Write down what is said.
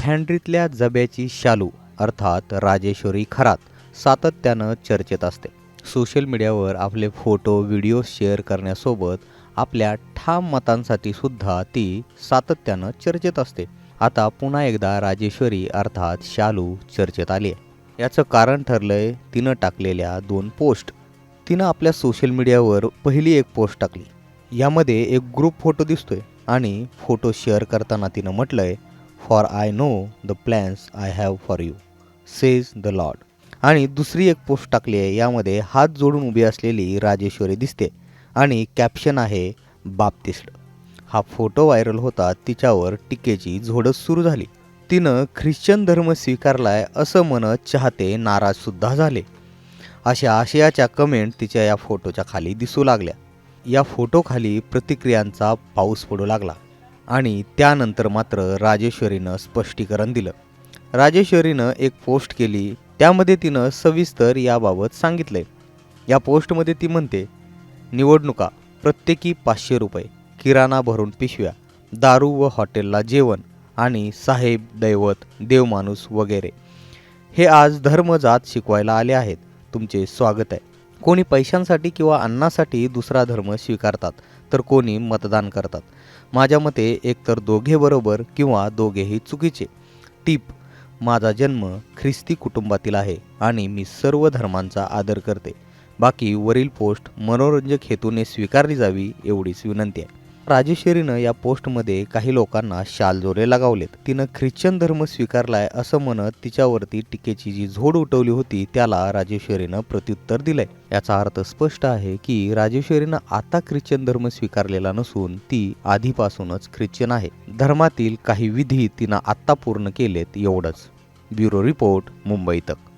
फॅन्ड्रीतल्या जब्याची शालू अर्थात राजेश्वरी खरात सातत्यानं चर्चेत असते. सोशल मीडियावर आपले फोटो व्हिडिओ शेअर करण्यासोबत आपल्या ठाम मतांसाठी सुद्धा ती सातत्यानं चर्चेत असते. आता पुन्हा एकदा राजेश्वरी अर्थात शालू चर्चेत आली आहे याचं कारण ठरलंय तिनं टाकलेल्या दोन पोस्ट. तिनं आपल्या सोशल मीडियावर पहिली एक पोस्ट टाकली. यामध्ये एक ग्रुप फोटो दिसतोय आणि फोटो शेअर करताना तिनं म्हटलंय for I know the plans I have for you says the Lord आणि दुसरी एक पोस्ट टाकली आहे यामध्ये हात जोडून उभी असलेली राजेश्वरी दिसते आणि कॅप्शन आहे बाप्तिस्ट. हा फोटो व्हायरल होता तिच्यावर टीकेची झोडच सुरू झाली. तिनं ख्रिश्चन धर्म स्वीकारलाय असं म्हणत चाहते नाराजसुद्धा झाले. अशा आशयाच्या कमेंट तिच्या या फोटोच्या खाली दिसू लागल्या. या फोटोखाली प्रतिक्रियांचा पाऊस पडू लागला. आणि त्यानंतर मात्र राजेश्वरीनं स्पष्टीकरण दिलं. राजेश्वरीनं एक पोस्ट केली त्यामध्ये तिनं सविस्तर याबाबत सांगितलंय. या पोस्टमध्ये ती म्हणते निवडणुका प्रत्येकी पाचशे रुपये किराणा भरून पिशव्या दारू व हॉटेलला जेवण आणि साहेब दैवत देवमाणूस वगैरे. हे आज धर्म जात शिकवायला आले आहेत. तुमचे स्वागत आहे. कोणी पैशांसाठी किंवा अन्नासाठी दुसरा धर्म स्वीकारतात तर कोणी मतदान करतात. माझ्या मते एकतर दोघे बरोबर किंवा दोघेही चुकीचे. टीप माझा जन्म ख्रिस्ती कुटुंबातील आहे आणि मी सर्व धर्मांचा आदर करते. बाकी वरील पोस्ट मनोरंजक हेतूने स्वीकारली जावी एवढीच विनंती आहे. राजेश्वरीनं या पोस्टमध्ये काही लोकांना शालजोरे लगावलेत. तिनं ख्रिश्चन धर्म स्वीकारलाय असं म्हणत तिच्यावरती टीकेची जी झोड उठवली होती त्याला राजेश्वरीनं प्रत्युत्तर दिलंय. याचा अर्थ स्पष्ट आहे की राजेश्वरीनं आता ख्रिश्चन धर्म स्वीकारलेला नसून ती आधीपासूनच ख्रिश्चन आहे. धर्मातील काही विधी तिनं आत्ता पूर्ण केलेत एवढंच. ब्युरो रिपोर्ट मुंबई तक.